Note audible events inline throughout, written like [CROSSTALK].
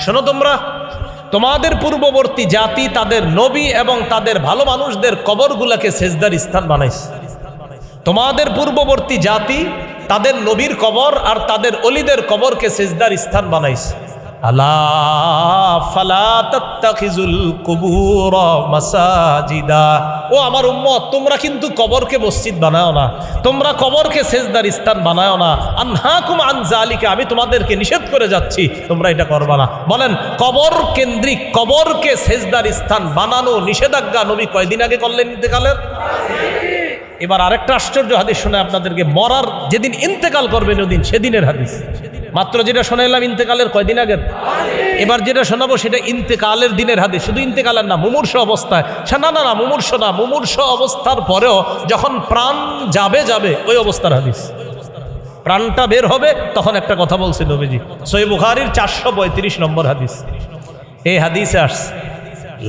শোনো তোমরা, তোমাদের পূর্ববর্তী জাতি তাদের নবী এবং তাদের ভালো মানুষদের কবরগুলাকে সেজদার স্থান বানাইছে। তোমাদের পূর্ববর্তী জাতি তাদের নবীর কবর আর তাদের অলিদের কবরকে সেজদার স্থান বানাইছে। ও আমার তোমরা কিন্তু কবরকে মসজিদ না, তোমরা কবরকে স্থান না। আমি তোমাদেরকে নিষেধ করে যাচ্ছি, তোমরা এটা করবা না। বলেন, কবর কেন্দ্রিক, কবরকে সেজদার স্থান বানানো নিষেধাজ্ঞা নবী কয়দিন আগে করলেন ইন্তেকালের? এবার আরেকটা আশ্চর্য হাদিস শুনে আপনাদেরকে মরার যেদিন ইন্তেকাল করবেন ওদিন সেদিনের হাদিস। মাত্র যেটা শোনাইলাম ইন্তেকালের কয়দিন আগের? এবার যেটা শোনাবো সেটা ইন্তেকালের দিনের হাদিস। শুধু ইন্তেকালের না, মুমূর্ষ অবস্থায়। না না না, মুমূর্ষ না, মুমূর্ষ অবস্থার পরেও যখন প্রাণ যাবে যাবে, ওই অবস্থার হাদিস। প্রাণটা বের হবে, তখন একটা কথা বলছে নবীজি। সই বুখারির চারশো পঁয়ত্রিশ নম্বর হাদিস। এই হাদিস আসছে,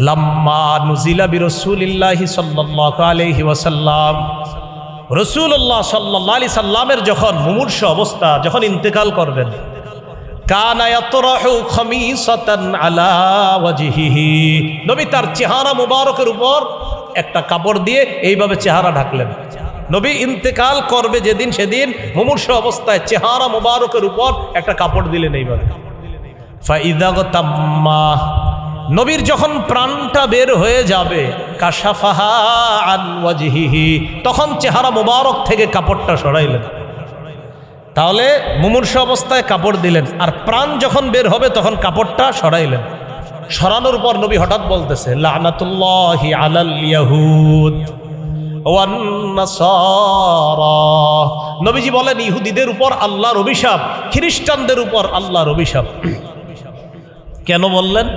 লাম্মা নুজিলা বি রসুলিল্লাহি সাল্লাল্লাহু আলাইহি ওয়াসাল্লাম রসুল্লাহ সাল্লা আলি সাল্লামের যখন মুমূর্ষ অবস্থা, যখন ইন্তেকাল করবেন নবী তার চেহারা মুবারকের উপর একটা কাপড় দিয়ে এইভাবে চেহারা ঢাকলেন। নবী ইন্তেকাল করবে যেদিন সেদিন মুমূর্ষ অবস্থায় চেহারা মুবারকের উপর একটা কাপড় দিলেন এইভাবে। ফাইদাগতাম্মা নবীর যখন প্রাণটা বের হয়ে যাবে, কাশাফাহা তখন চেহারা মুবারক থেকে কাপড়টা সরাইলেন। তাহলে মুমূর্ষ অবস্থায় কাপড় দিলেন, আর প্রাণ যখন বের হবে তখন কাপড়টা সরাইলেন। সরানোর পর নবী হঠাৎ বলতেছে। নবীজি বলেন, ইহুদিদের উপর আল্লাহর অভিশাপ, খ্রিস্টানদের উপর আল্লাহর অভিশাপ। কেন বললেন?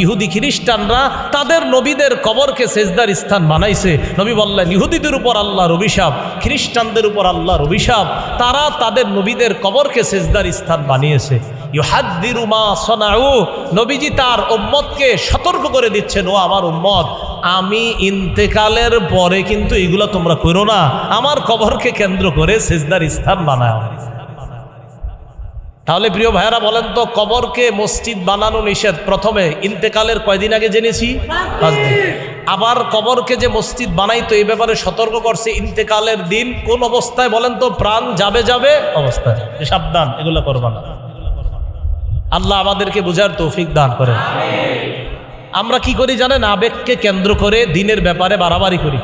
ইহুদি খ্রিস্টানরা তাদের নবীদের কবরকে সেজদার স্থান বানাইছে। নবী বললেন, ইহুদিদের উপর আল্লাহর অভিশাপ, খ্রিস্টানদের উপর আল্লাহর অভিশাপ, তারা তাদের নবীদের কবরকে সেজদার স্থান বানিয়েছে। ইউহাদ্দিরু মা সনাউ, নবীজি তার উম্মতকে সতর্ক করে দিচ্ছেন, ও আমার উম্মত, আমি ইন্তেকালের পরে কিন্তু এগুলো তোমরা করো না। আমার কবরকে কেন্দ্র করে সেজদার স্থান বানাও। তাহলে প্রিয় ভাইয়ারা বলেন তো, কবরকে মসজিদ বানানো নিষেধ। প্রথমে ইন্তেকালের কয়দিন আগে জেনেছি? আবার কবরকে যে মসজিদ বানাইতো, এই ব্যাপারে সতর্ক করছে ইন্তেকালের দিন। কোন অবস্থায় বলেন তো, প্রাণ যাবে যাবে অবস্থায়। সাবধান, এগুলো করবা না। আল্লাহ আমাদেরকে বুঝার তৌফিক দান করে। আমরা কি করি জানেন? আবেগকে কেন্দ্র করে দিনের ব্যাপারে বাড়াবাড়ি করি।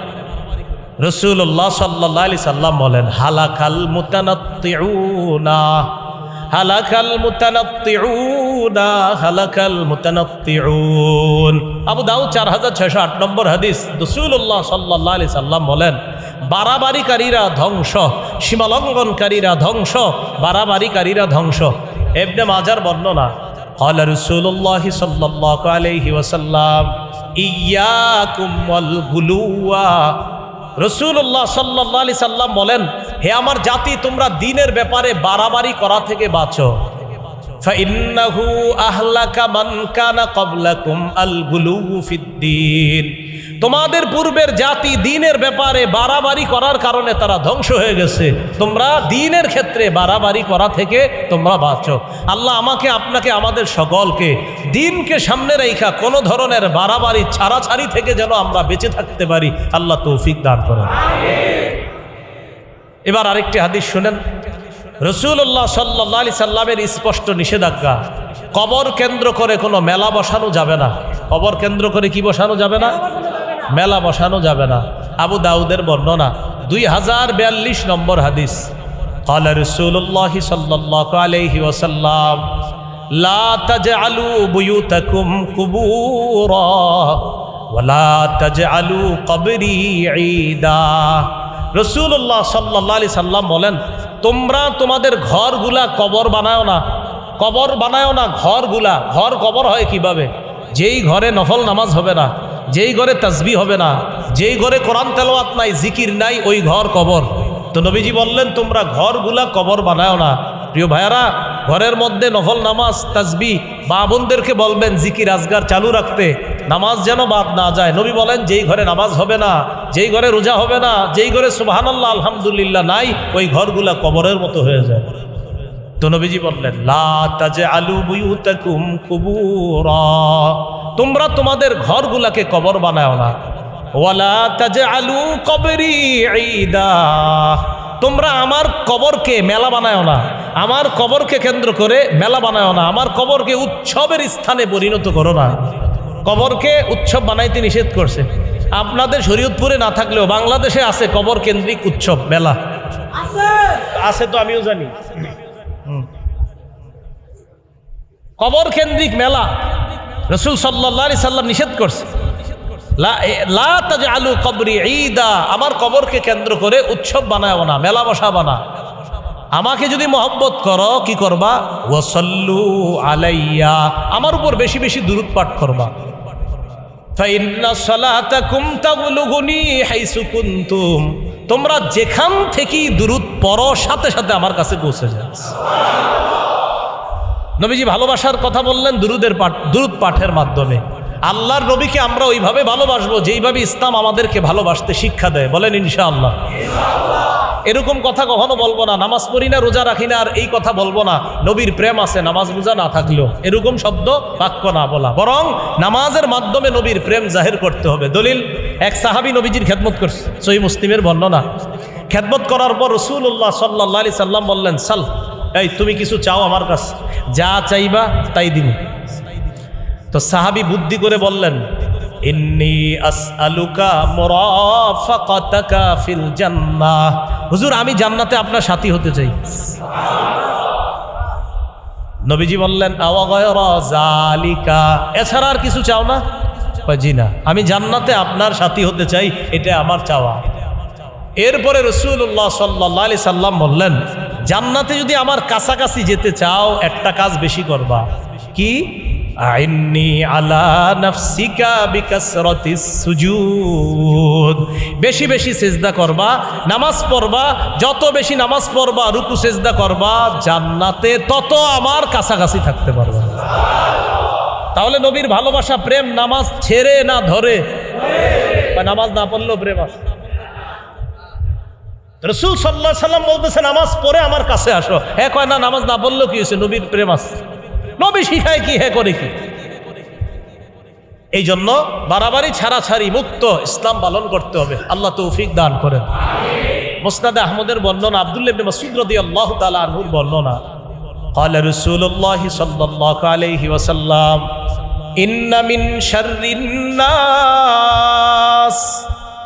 রসুল্লাহ সাল্লাহ আলি সাল্লাম বলেন, হালাকাল মুতানাত্তিউনা। হালাকাল মুতানাত্তিউনা হালাকাল মুতানাত্তিউন আবু দাউদ চার হাজার ছয়শো আট নম্বর হাদিস রসুল্লাহ সাল্লাহ আলি সাল্লাম বলেন বাড়াবাড়িকারীরা ধ্বংস সীমালঙ্ঘনকারীরা ধ্বংস বাড়াবাড়িকারীরা ধ্বংস এবনে মাজার বর্ণনা قال رسول الله صلى الله عليه وسلم إياكم والغلو রসুল্লাহ সাল্লাহ সাল্লাম বলেন, হে আমার জাতি, তোমরা দিনের ব্যাপারে বাড়াবাড়ি করা থেকে বাঁচো। ফাইন্নাহু আহলাকা মান কানা ক্বাবলাকুম আল গুলু ফিদ্দীন তোমাদের পূর্বের জাতি দিনের ব্যাপারে বাড়াবাড়ি করার কারণে তারা ধ্বংস হয়ে গেছে। তোমরা দিনের ক্ষেত্রে বাড়াবাড়ি করা থেকে তোমরা বাঁচো। আল্লাহ আমাকে, আপনাকে, আমাদের সকলকে দিনকে সামনে রেখা কোনো ধরনের বাড়াবাড়ি, ছাড়াছাড়ি থেকে যেন আমরা বেঁচে থাকতে পারি, আল্লাহ তৌফিক দান করেন। এবার আরেকটি হাদিস শুনেন। রসুল্লাহ সাল্লাহ আলি সাল্লামের স্পষ্ট নিষেধাজ্ঞা, কবর কেন্দ্র করে কোনো মেলা বসানো যাবে না। কবর কেন্দ্র করে কি বসানো যাবে না? মেলা বসানো যাবে না আবু দাউদের বর্ণনা দুই হাজার বিয়াল্লিশ নম্বর হাদিস قال رسول الله صلى الله عليه وسلم لا تجعلوا بيوتكم قبورا ولا تجعلوا قبري عيدا রসুল্লাহ সাল্লাহ আলি সাল্লাম বলেন তোমরা তোমাদের ঘরগুলা কবর বানাও না কবর বানাও না ঘরগুলা ঘর কবর হয় কিভাবে যেই ঘরে নফল নামাজ হবে না যেই ঘরে তসবি হবে না, যেই ঘরে কোরআন তেলোয়াত নাই, জিকির নাই, ওই ঘর কবর। তো নবীজি বললেন, তোমরা ঘরগুলা কবর বানাও না। প্রিয় ভাইয়ারা, ঘরের মধ্যে নফল নামাজ তাজবি মা বোনদেরকে বলবেন, জিকির আজগার চালু রাখতে, নামাজ যেন বাদ না যায়। নবী বলেন, যেই ঘরে নামাজ হবে না, যেই ঘরে রোজা হবে না, যেই ঘরে সুবাহানাল্লাহ, আলহামদুলিল্লাহ নাই, ওই ঘরগুলা কবরের মতো হয়ে যায়। তো নবীজি বললেন, লা তাজে তাজআলু বুয়ুতাকুম কুবুরা। তোমরা তোমাদের ঘরগুলাকে কবর বানাও না। ওয়ালা তাজআলু কবরি ঈদা। তোমরা আমার কবরকে মেলা বানায় না। আমার কবরকে কেন্দ্র করে মেলা বানায় না। আমার কবরকে উৎসবের স্থানে পরিণত করো না। কবরকে উৎসব বানাইতে নিষেধ করছে। আপনাদের শরীয়তপুরে না থাকলেও বাংলাদেশে আছে কবর কেন্দ্রিক উৎসব মেলা। আছে। তো আমিও জানি। কবর কেন্দ্রিক মেলা। রসুল সাল্লাহ সাল্লাম নিষেধ করছে। আলু কবরি ঈদা, আমার কবরকে কেন্দ্র করে উৎসব বানায় না, মেলা বসা বানা। আমাকে যদি মহব্বত করো, কি করবা? ওয়াসাল্লু আলাইয়া, আমার উপর বেশি বেশি দূরত পাঠ করবা। তোমরা যেখান থেকেই দূরত পড়ো, সাথে সাথে আমার কাছে পৌঁছে যায় নবীজি ভালোবাসার কথা বললেন দুরুদের পাঠ, দুরুদ পাঠের মাধ্যমে। আল্লাহর নবীকে আমরা ওইভাবে ভালোবাসবো যেইভাবে ইসলাম আমাদেরকে ভালোবাসতে শিক্ষা দেয়। বলেন ইনশাআল্লাহ। এরকম কথা কখনো বলব না। নামাজ পড়ি না, রোজা রাখি না, আর এই কথা বলব না। নবীর প্রেম আছে, নামাজ, রোজা না থাকলেও। এরকম শব্দ বাক্য না বলা। বরং নামাজের মাধ্যমে নবীর প্রেম জাহির করতে হবে। দলিল, এক সাহাবি নবীজির খেদমত করছে। সহি মুসলিমের বর্ণনা। খেদমত করার পর রসুল্লাহ সাল্লাহ আলি সাল্লাম বললেন, সাল, এই তুমি কিছু চাও আমার কাছে? যা চাইবা তাই দিব তো সাহাবি বুদ্ধি করে বললেন হুজুর, আমি জান্নাতে আপনার সাথী হতে চাই। নবীজি বললেন জালিকা এছাড়া আর কিছু চাও না? জি না, আমি জান্নাতে আপনার সাথী হতে চাই এটা আমার চাওয়া। এরপরে রসুল্লাহ সাল্লাহ সাল্লাম বললেন জান্নাতে যদি আমার কাছাকাছি যেতে চাও, একটা কাজ বেশি করবা। কি? আইন্নি আলা নাফসিকা বিকাসরাতিস সুজুদ। বেশি বেশি সেজদা করবা, নামাজ পড়বা, যত বেশি নামাজ পড়বা, রুকু সেজদা করবা, জান্নাতে তত আমার কাছাকাছি থাকতে পারবা। তাহলে নবীর ভালোবাসা, প্রেম, নামাজ ছেড়ে না ধরে? বা নামাজ না পড়লেও প্রেম আছে রসুল সাল্লাহ সাল্লাম বলতেছে নামাজ পড়ে আমার কাছে আসো হ্যাঁ কয় না নামাজ না বললেও কি হয়েছে নবীর প্রেম আছে নবী শিখায় কি হ্যাঁ করে কি এই জন্য বাড়াবাড়ি ছাড়াছাড়ি মুক্ত ইসলাম পালন করতে হবে আল্লাহ তৌফিক দান করেন মোসনাদে আহমদের বর্ণনা আব্দুল্লাহ ইবনে মাসউদ রাদিয়াল্লাহু তাআলা আনহুর বর্ণনা قال رسول الله صلى الله عليه وسلم إن من شر الناس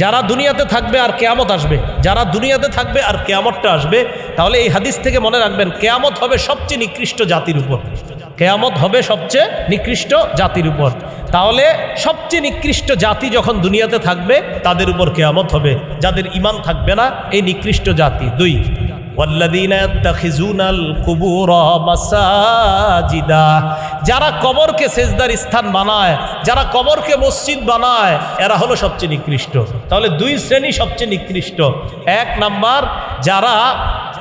যারা দুনিয়াতে থাকবে আর কেয়ামত আসবে, যারা দুনিয়াতে থাকবে আর কেয়ামতটা আসবে, তাহলে এই হাদিস থেকে মনে রাখবেন, কেয়ামত হবে সবচেয়ে নিকৃষ্ট জাতির উপর। কেয়ামত হবে সবচেয়ে নিকৃষ্ট জাতির উপর। তাহলে সবচেয়ে নিকৃষ্ট জাতি যখন দুনিয়াতে থাকবে, তাদের উপর কেয়ামত হবে। যাদের ইমান থাকবে না, এই নিকৃষ্ট জাতি। দুই যারা কবরকে সেজদার স্থান বানায়, যারা কবরকে মসজিদ বানায়, এরা হলো সবচেয়ে নিকৃষ্ট। তাহলে দুই শ্রেণি সবচেয়ে নিকৃষ্ট। এক নাম্বার, যারা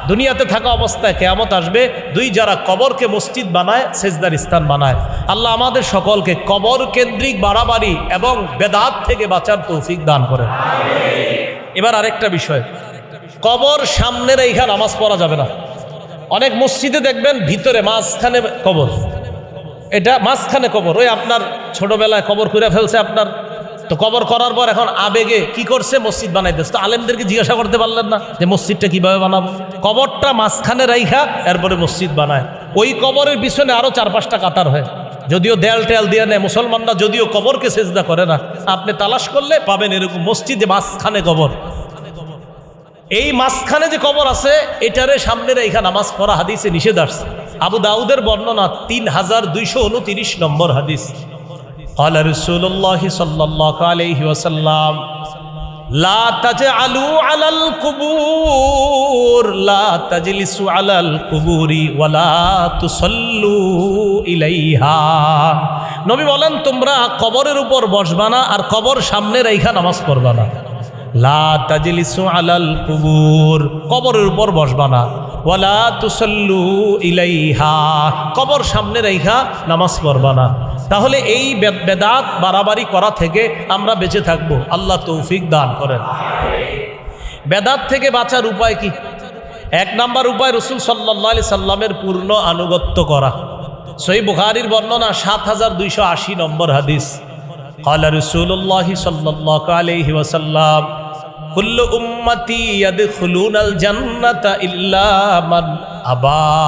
দুনিয়াতে থাকা অবস্থায় কেয়ামত আসবে, দুই, যারা কবরকে মসজিদ বানায়, সেজদার স্থান বানায়। আল্লাহ আমাদের সকলকে কবর কেন্দ্রিক বাড়াবাড়ি এবং বেদাত থেকে বাঁচার তৌফিক দান করে এবার আরেকটা বিষয়। কবর সামনে রেখা নামাজ পড়া যাবে না। অনেক মসজিদে দেখবেন ভিতরে মাঝখানে কবর। এটা মাঝখানে কবর। ওই আপনার ছোটবেলায় কবর করে ফেলছে আপনার। তো কবর করার পর এখন আবেগে কি করছে? মসজিদ বানাইতেছে। তো আলেমদেরকে জিজ্ঞাসা করতে পারলেন না যে মসজিদটা কীভাবে বানাবো? কবরটা মাঝখানে রাইখা এরপরে মসজিদ বানায়। ওই কবরের পিছনে আরও চার পাঁচটা কাতার হয়। যদিও দেয়াল টেয়াল দিয়ে নেয় মুসলমানরা, যদিও কবরকে সেজদা করে না। আপনি তালাশ করলে পাবেন এরকম মসজিদে মাঝখানে কবর। এই মাঝখানে যে কবর আছে এটারে সামনে রেখা নামাজ পড়া হাদিসে নিষেধ আসছে আবু দাউদের বর্ণনা তিন হাজার দুইশো উনতিরিশ নম্বর হাদিস قال رسول الله صلى الله عليه وسلم لا تجعلوا على القبور لا تجلسوا على القبور ولا تصلوا ইলাইহা নবী বলেন তোমরা কবরের উপর বসবা না আর কবর সামনে রেখা নামাজ পড়বা না লা তাজলিসু আলাল কুবুর কবরের উপর বসবা না ওয়ালা তুসল্লু ইলাইহা কবর সামনে রেখা নামাজ পড়বা না তাহলে এই বে- বেদাত বাড়াবাড়ি করা থেকে আমরা বেঁচে থাকবো আল্লাহ তৌফিক দান করেন বেদাত থেকে বাঁচার উপায় কি এক নাম্বার উপায় রসুল সাল্লাহ সাল্লামের পূর্ণ আনুগত্য করা সই বুখারির বর্ণনা সাত হাজার দুইশো আশি নম্বর হাদিস قال رسول الله صلى الله عليه وسلم কুল্লু উম্মতি ইয়াদখুলুনাল জান্নাতা ইল্লা মান আবা।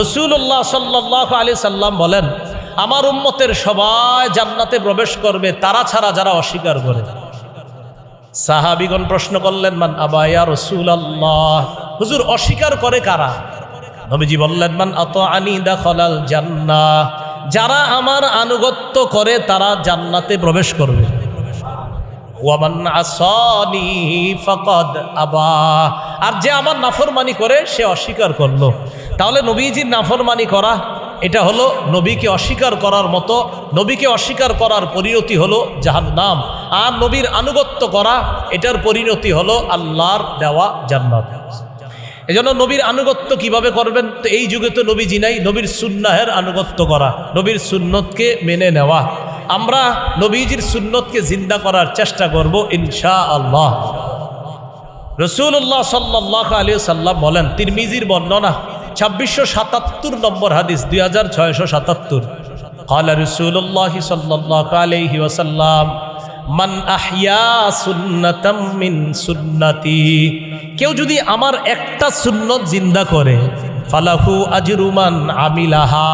রসুল্লাহ সাল্লাহ আলি সাল্লাম বলেন, আমার উম্মতের সবাই জান্নাতে প্রবেশ করবে, তারা ছাড়া যারা অস্বীকার করে। সাহাবিগণ প্রশ্ন করলেন, মান আবায়া রসুল আল্লাহ হুজুর, অস্বীকার করে কারা? নবীজি বললেন, মান আত আনি দখলাল জান্না যারা আমার আনুগত্য করে, তারা জান্নাতে প্রবেশ করবে। ওয়ামান ফাকাদ আর যে আমার নাফরমানি করে, সে অস্বীকার করল। তাহলে নবীজির নাফরমানি করা, এটা হলো নবীকে অস্বীকার করার মতো, নবীকে অস্বীকার করার পরিণতি হলো জাহান্নাম। আর নবীর আনুগত্য করা, এটার পরিণতি হলো আল্লাহর দেওয়া জান্নাত। এজন্য নবীর আনুগত্য কীভাবে করবেন? তো এই যুগে তো নবীজি নাই, নবীর সুন্নাহের আনুগত্য করা, নবীর সুন্নতকে মেনে নেওয়া। আমরা নবীজির সুন্নতকে জিন্দা করার চেষ্টা করব ইনশা আল্লাহ রসুল্লাহ সাল্লাহ আলী সাল্লাম বলেন তিরমিজির বর্ণনা ছাব্বিশশো সাতাত্তর নম্বর হাদিস দুই হাজার ছয়শো সাতাত্তর قال رسول الله صلى الله عليه وسلم মান আহিয়া সুন্নাতাম মিন সুন্নতি কেউ যদি আমার একটা সুন্নত জিন্দা করে ফালাহু আজরুমান আমিলাহা।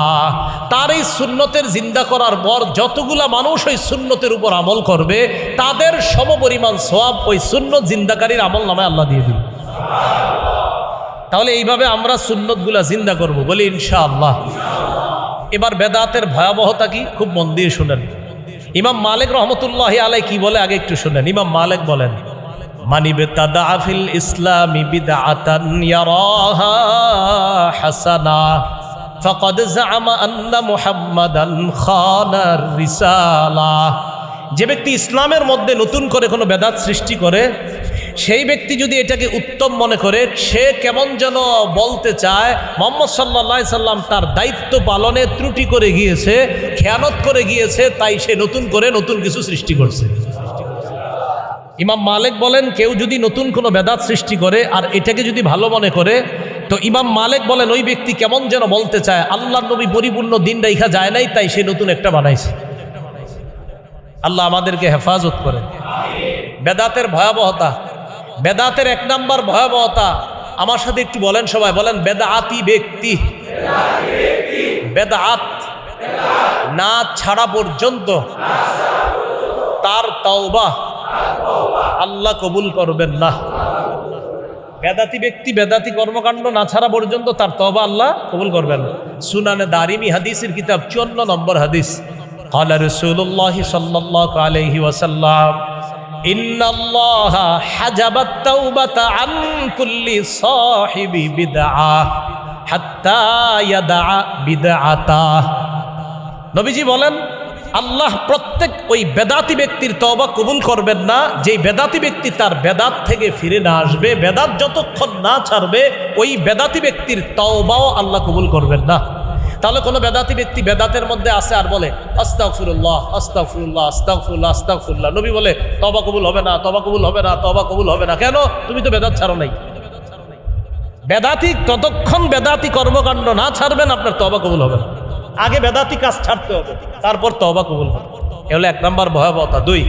তার এই সুন্নতের জিন্দা করার পর যতগুলা মানুষ ওই সুন্নতের উপর আমল করবে, তাদের সমপরিমাণ সোয়াব ওই সুন্নত জিন্দাকারীর আমল নামে আল্লাহ দিয়ে দিল তাহলে এইভাবে আমরা সুন্নতগুলা জিন্দা করব বলি ইনশা আল্লাহ এবার বেদাতের ভয়াবহতা কি? খুব মন দিয়ে শুনেন। ইমাম মালিক রহমতুল্লাহ আলাই কি বলে? আগে একটু শুনেন। ইমাম মালিক বলেন মানিবে তাদাফিল ইসলামী বিদআতান ইয়ারাহা হাসানা, ফাকাদ জাআমা আন্না মুহাম্মাদান খানার রিসালা। যে ব্যক্তি ইসলামের মধ্যে নতুন করে কোনো বেদাত সৃষ্টি করে, সেই ব্যক্তি যদি এটাকে উত্তম মনে করে, সে কেমন যেন বলতে চায়, মোহাম্মদ সাল্লা সাল্লাম তার দায়িত্ব পালনে ত্রুটি করে গিয়েছে, খেয়ানত করে গিয়েছে, তাই সে নতুন করে নতুন কিছু সৃষ্টি করছে। ইমাম মালিক বলেন, কেউ যদি নতুন কোনো বেদাত সৃষ্টি করে আর এটাকে যদি ভালো মনে করে, তো ইমাম মালিক বলেন, ওই ব্যক্তি কেমন যেন বলতে চায় আল্লাহ নবী পরিপূর্ণ দিন রেখা যায় নাই, তাই সে নতুন একটা বানাইছে। আল্লাহ আমাদেরকে হেফাজত করে বেদাতের ভয়াবহতা, বেদাতের এক নাম্বার ভয়াবহতা, আমার সাথে একটু বলেন সবাই, বলেন বেদাতি ব্যক্তি। বেদাত না ছাড়া পর্যন্ত তার তাওবা আল্লাহ কবুল করবেন না বেদাতি ব্যক্তি বেদাতি কর্মকাণ্ড না ছাড়া পর্যন্ত তার তবা আল্লাহ কবুল করবেন না। সুনানে দারিমি হাদিসের কিতাব চুয়ান্ন নম্বর হাদিস قال رسول الله صلى الله عليه وسلم إن الله حجب التوبة عن كل صاحب بدعة حتى يدع بدعته নবীজি বলেন আল্লাহ প্রত্যেক ওই বেদাতি ব্যক্তির তবা কবুল করবেন না। যেই বেদাতি ব্যক্তি তার বেদাত থেকে ফিরে না আসবে, বেদাত যতক্ষণ না ছাড়বে, ওই বেদাতি ব্যক্তির তওবাও আল্লাহ কবুল করবেন না। তাহলে কোনো বেদাতি ব্যক্তি বেদাতের মধ্যে আসে আর বলে, আস্তাগফিরুল্লাহ আস্তাগফিরুল্লাহ আস্তাগফিরুল্লাহ আস্তাগফিরুল্লাহ। নবী বলে তবা কবুল হবে না তবা কবুল হবে না তবা কবুল হবে না। কেন? তুমি তো বেদাত ছাড়ো নাই। বেদাতি ততক্ষণ বেদাতি কর্মকাণ্ড না ছাড়বেন আপনার তবা কবুল হবে না। আগে বেদাতি কাজ ছাড়তে হবে, তারপর তবা কবুল হবে। এ হলো এক নম্বর ভয়াবহতা। দুই,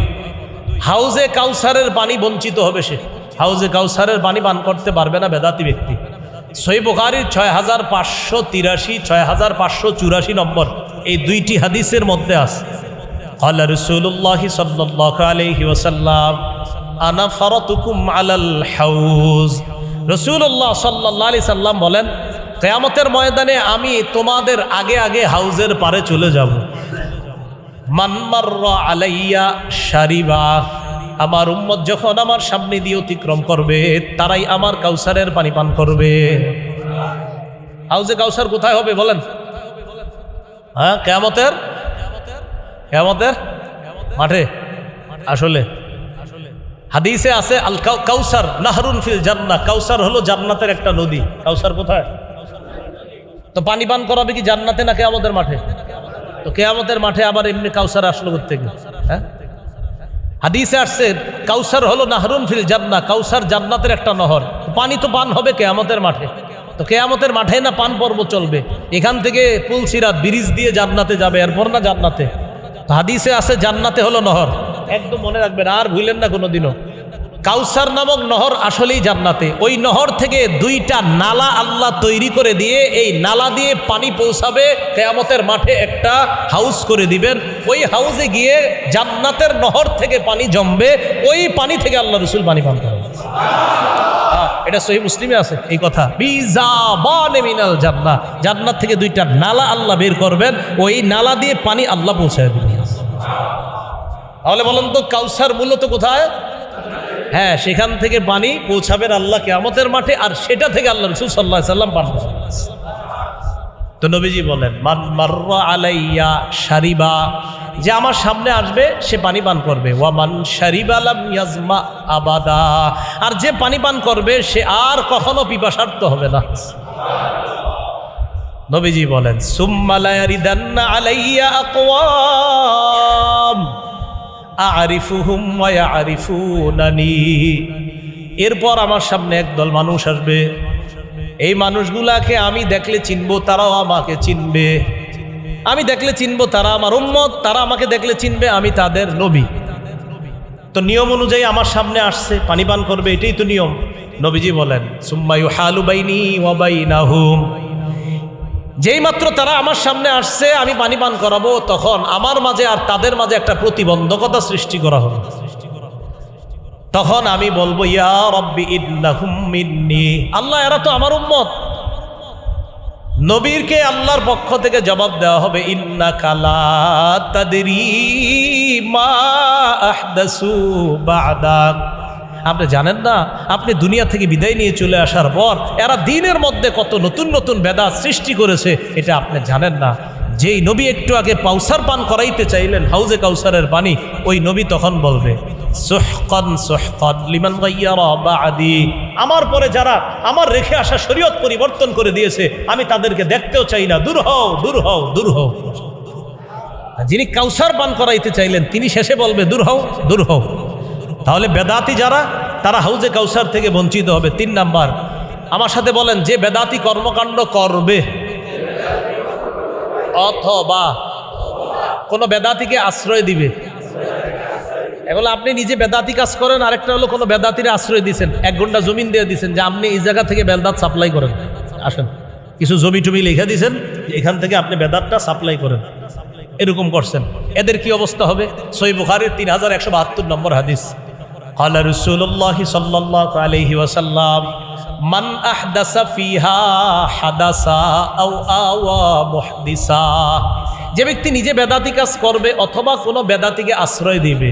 হাউজে কাউসারের পানি বঞ্চিত হবে সে। হাউজে কাউসারের পানি পান করতে পারবে না বেদাতি ব্যক্তি। সই বোকারির ছয় হাজার পাঁচশো তিরাশি ছয় হাজার পাঁচশো চুরাশি নম্বর, এই দুইটি হাদিসের মধ্যে আছে। আল্লাহ রসুল্লাহ সাল্লাহ আলহি ওসাল্লাম আনা ফরতুকুম আলাল হাউজ। রসুল্লাহ সাল্লাহ সাল্লাম বলেন কেয়ামতের ময়দানে আমি তোমাদের আগে আগে হাউজের পারে চলে যাব। মানমার আলাইয়া সারিবা আমার উম্মত যখন আমার সামনে দিয়ে অতিক্রম করবে, তারাই আমার কাউসারের পানি পান করবে। হাউজে কাউসার কোথায় হবে বলেন? হ্যাঁ কেয়ামতের? কেয়ামতের? মাঠে? আসলে। হাদিসে আছে, আল কাউ- কাউসার নাহরুন ফিল জান্না কাউসার হলো জান্নাতের একটা নদী। কাউসার কোথায়? তো পানি পান করাবে কি জান্নাতে না কেয়ামতের মাঠে? তো কেয়ামতের মাঠে আবার এমনি কাউসার আসলো থেকে হ্যাঁ? হাদিসে আসছে, কাউসার হলো নাহরুন ফিল জান্না, কাউসার জান্নাতের একটা নহর। পানি তো পান হবে কেয়ামতের মাঠে। তো কেয়ামতের মাঠে না পান পর্ব চলবে? এখান থেকে পুলসিরাত, ব্রিজ দিয়ে জান্নাতে যাবে, এরপর না জান্নাতে? হাদিসে আছে জান্নাতে হলো নহর। একদম মনে রাখবেন, আর ভুলেন না কোনোদিনও। কাউসার নামক নহর আসলেই জান্নাতে। ওই নহর থেকে দুইটা নালা আল্লাহ তৈরি করে দিয়ে এই নালা দিয়ে পানি পৌঁছাবে, কেয়ামতের মাঠে একটা হাউস করে দিবেন। ওই হাউসে গিয়ে জান্নাতের নহর থেকে পানি জমবে, ওই পানি থেকে আল্লাহ রসুল পানি পান করবে এটা সহি মুসলিমে আছে এই কথা। মিনাল জান্নাহ। জান্নাত থেকে দুইটা নালা আল্লাহ বের করবেন, ওই নালা দিয়ে পানি আল্লাহ পৌঁছায় তাহলে বলেন তো, কাউসার মূলত কোথায়? হ্যাঁ সেখান থেকে পানি পৌঁছাবেন আল্লাহ কেয়ামতের মাঠে, আর সেটা থেকে আল্লাহ রসুল সাল্লাহ সাল্লাম পান। তো নবীজি বলেন আলাইয়া সারিবা যে আমার সামনে আসবে, সে পানি পান করবে। ওয়ামান ইয়াজমা আবাদা, আর যে পানি পান করবে, সে আর কখনো পিপাসার্থ হবে না। নবীজি বলেন সুম্মালায়ারিদান্না আলাইয়া আকওয়াম আরিফুহুম ওয়া ইয়ারিফুনানি এরপর আমার সামনে একদল মানুষ আসবে। এই মানুষগুলাকে আমি দেখলে চিনবো, তারাও আমাকে চিনবে। আমি দেখলে চিনবো তারা আমার উম্মত, তারা আমাকে দেখলে চিনবে আমি তাদের নবী। তো নিয়ম অনুযায়ী আমার সামনে আসছে, পানি পান করবে, এটাই তো নিয়ম। নবীজি বলেন সুম্মায়ু হালু বাইনি ওয়াবাইনাহুম যেই মাত্র তারা আমার সামনে আসছে, আমি পানি পান করাবো, তখন আমার মাঝে আর তাদের মাঝে একটা প্রতিবন্ধকতা সৃষ্টি করা হবে। তখন আমি বলব আল্লাহ, এরা তো আমার উম্মত। নবীরকে আল্লাহর পক্ষ থেকে জবাব দেওয়া হবে ইন্না কালা তাদেরি মা আপনি জানেন না, আপনি দুনিয়া থেকে বিদায় নিয়ে চলে আসার পর এরা দিনের মধ্যে কত নতুন নতুন বেদা সৃষ্টি করেছে, এটা আপনি জানেন না। যেই নবী একটু আগে পাউসার পান করাইতে চাইলেন, হাউজে কাউসারের পানি ওই নবী তখন বলবে লিমান আমার পরে যারা আমার রেখে আসা শরীয়ত পরিবর্তন করে দিয়েছে, আমি তাদেরকে দেখতেও চাই না। দূর হও দূর হও দূর হও। যিনি কাউসার পান করাইতে চাইলেন, তিনি শেষে বলবে, দূর হও দূর হও। তাহলে বেদাতি যারা, তারা হাউজে কাউসার থেকে বঞ্চিত হবে। তিন নাম্বার, আমার সাথে বলেন, যে বেদাতি কর্মকাণ্ড করবে, অথবা কোনো বেদাতিকে আশ্রয় দিবে। এগুলো আপনি নিজে বেদাতি কাজ করেন, আরেকটা হলো কোনো বেদাতিরে আশ্রয় দিয়েছেন এক ঘণ্টা জমিন দিয়ে দিয়েছেন যে আপনি এই জায়গা থেকে বেদাত সাপ্লাই করেন। আসেন। কিছু জমি টমি লিখে দিয়েছেন এখান থেকে আপনি বেদাতটা সাপ্লাই করেন। এরকম করছেন। এদের কি অবস্থা হবে? সই বুখারের তিন হাজার একশো বাহাত্তর নম্বর হাদিস। قال رسول الله صلى الله عليه وسلم من أحدث فيها حدثا أو آوى محدثا যে ব্যক্তি নিজে বেদাতি কাজ করবে অথবা কোনো বেদাতিকে আশ্রয় দিবে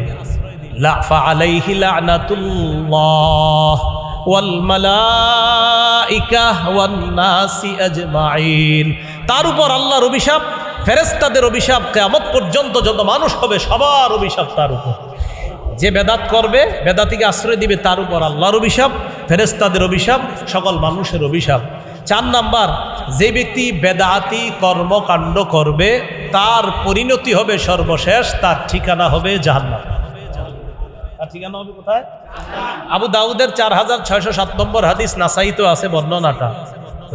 লা ফাআলাইহি লা'নাতুল্লাহ ওয়াল মালাইকা ওয়ান নাসি আজমাইন তার উপর আল্লাহর অভিশাপ ফেরেশতাদের অভিশাপ কিয়ামত পর্যন্ত যত মানুষ হবে সবার অভিশাপ তার উপর যে বেদাত করবে, বেদাতিকে আশ্রয় দিবে তার উপর আল্লাহর অভিশাপ ফেরেস্তাদের অভিশাপ, সকল মানুষের অভিশাপ। চার নাম্বার, যে ব্যক্তি বেদাতি কর্মকাণ্ড করবে, তার পরিণতি হবে সর্বশেষ, তার ঠিকানা হবে জাহান্নাম। তার ঠিকানা হবে কোথায়? আবু দাউদের চার হাজার ছয়শো সাত নম্বর হাদিস নাসাইতো আছে বর্ণনাটা।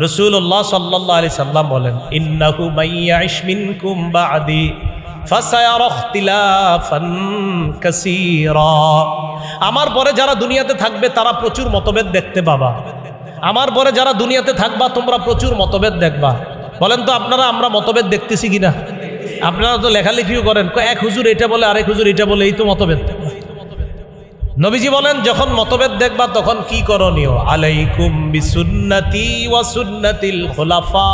রসুল্লাহ সাল্লাহ আলি সাল্লাম বলেন, ইন্নাহু মাইয়া ইসমিনকুম বাদি। ফাসায়ারা ইখতিলাফান কাসীরা। আমার পরে যারা দুনিয়াতে থাকবে, তারা প্রচুর মতভেদ দেখতে পাবা। আমার পরে যারা দুনিয়াতে থাকবা, তোমরা প্রচুর মতভেদ দেখবা। বলেন তো, আপনারা, আমরা মতভেদ দেখতেছি কিনা? আপনারা তো লেখালেখিও করেন। এক হুজুর এটা বলে, আরেক হুজুর এটা বলে, এই তো মতভেদ। নবীজি বলেন, যখন মতভেদ দেখবা, তখন কি করণীয়? আলাইকুম বিসুন্নতি ওয়া সুন্নাতিল খুলাফা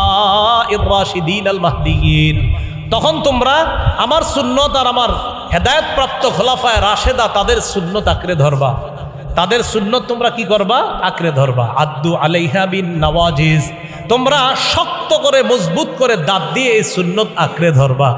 ইর রাশিদিন আল মাহদিয়িন। তখন তোমরা আমার সুন্নত আর আমার হেদায়তপ্রাপ্ত খোলাফায় রাশেদা তাদের সুন্নত আঁকড়ে ধরবা। তাদের সুন্নত তোমরা কি করবা? আঁকড়ে ধরবা। আব্দু আলাইহা বিন নওয়াজিজ। তোমরা শক্ত করে, মজবুত করে দাঁত দিয়ে এই সুন্নত আঁকড়ে ধরবা।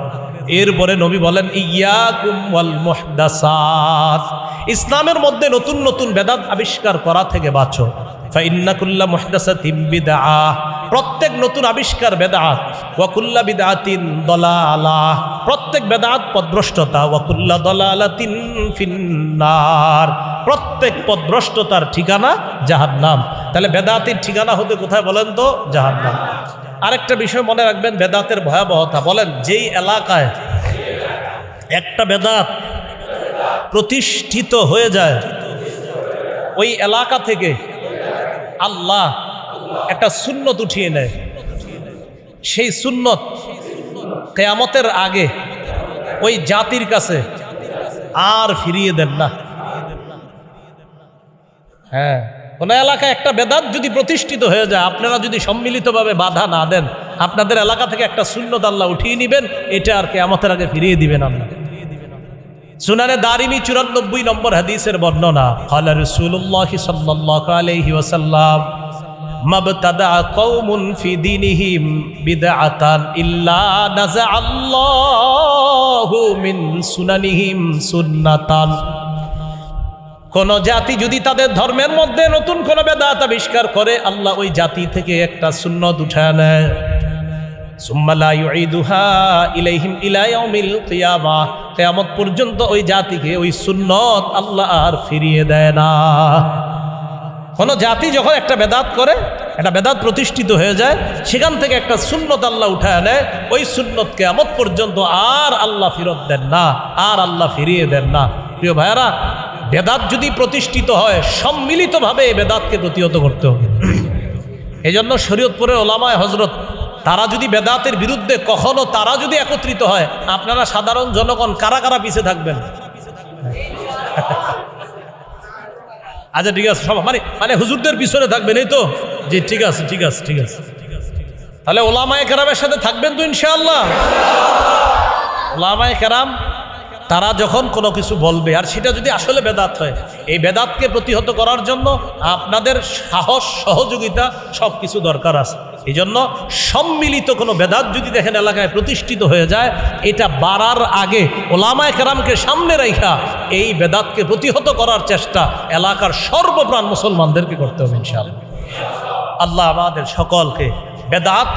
এরপরে নবী বলেন, ইয়াকুম ওয়াল মুহদাসাত। ইসলামের মধ্যে নতুন নতুন বেদাত আবিষ্কার করা থেকে বাঁচো। ফাইন্নাকুল্লা মুহদাসাতিন বিদআহ। প্রত্যেক নতুন আবিষ্কার বেদাত ওয়াকুল্লা বিদআতিন দলালাহ। প্রত্যেক বেদাত পদভ্রষ্টতা। ওয়াকুল্লা দলালাতিন ফিন্নার। প্রত্যেক পদভ্রষ্টতার ঠিকানা জাহান্নাম। তাহলে বেদাতির ঠিকানা হতে কোথায় বলেন তো? জাহান্নাম। আরেকটা বিষয় মনে রাখবেন বেদাতের ভয়াবহতা। বলেন, যেই এলাকায় একটা বেদাত প্রতিষ্ঠিত হয়ে যায়, ওই এলাকা থেকে আল্লাহ একটা সুন্নত উঠিয়ে নেয়। সেই সুন্নত কেয়ামতের আগে ওই জাতির কাছে আর ফিরিয়ে দেন না। হ্যাঁ কোনো এলাকায় একটা বেদাত যদি প্রতিষ্ঠিত হয়ে যায়, আপনারা যদি সম্মিলিতভাবে বাধা না দেন, আপনাদের এলাকা থেকে একটা শূন্যত আল্লাহ উঠিয়ে নেবেন, এটা আর কেয়ামতের আগে ফিরিয়ে দিবেন আল্লাহ। সুনানে দারিমি চুরানব্বই নম্বর হাদিসের বর্ণনা, কালা রসুল্লাহ সাল্লাল্লাহু আলাইহি ওয়াসাল্লাম, মাবতাদা কওমুন ফি দীনিহিম বিদআতান ইল্লা নাযা আল্লাহু মিন সুনানিহিম সুন্নাতান। কোন জাতি যদি তাদের ধর্মের মধ্যে নতুন কোন বেদাত আবিষ্কার করে, আল্লাহ ওই জাতি থেকে একটা সুন্নত উঠায় নেয়। কিয়ামত পর্যন্ত ওই জাতিকে, ওই সুন্নত আল্লাহ আর ফিরিয়ে দেয় না। কোন জাতি যখন একটা বেদাত করে, একটা বেদাত প্রতিষ্ঠিত হয়ে যায়, সেখান থেকে একটা সুন্নত আল্লাহ উঠায় নেয়, ওই সুন্নত কেয়ামত পর্যন্ত আর আল্লাহ ফেরত দেন না, আর আল্লাহ ফিরিয়ে দেন না। প্রিয় ভাইয়ারা, বেদাত যদি প্রতিষ্ঠিত হয়, সম্মিলিতভাবে এই বেদাতকে প্রতিহত করতে হবে। এই জন্য শরীয়তপুরের ওলামায় হজরত তারা যদি বেদাতের বিরুদ্ধে কখনো তারা যদি একত্রিত হয়, আপনারা সাধারণ জনগণ কারা কারা পিছে থাকবেন? [LAUGHS] আচ্ছা ঠিক আছে, সব মানে মানে হুজুরদের পিছনে থাকবেন, এই তো? জি, ঠিক আছে ঠিক আছে ঠিক আছে। তাহলে ওলামায় কেরামের সাথে থাকবেন তো ইনশাআল্লাহ। ওলামায় কেরাম, তারা যখন কোনো কিছু বলবে, আর সেটা যদি আসলে বেদাত হয়, এই বেদাতকে প্রতিহত করার জন্য আপনাদের সাহস, সহযোগিতা সব কিছু দরকার আছে। এই জন্য সম্মিলিত কোনো বেদাত যদি দেখেন এলাকায় প্রতিষ্ঠিত হয়ে যায়, এটা বাড়ার আগে ওলামায় কেরামকে সামনে রেখা এই বেদাতকে প্রতিহত করার চেষ্টা এলাকার সর্বপ্রাণ মুসলমানদেরকে করতে হবে ইনশাআল্লাহ। আল্লাহ আমাদের সকলকে বেদাত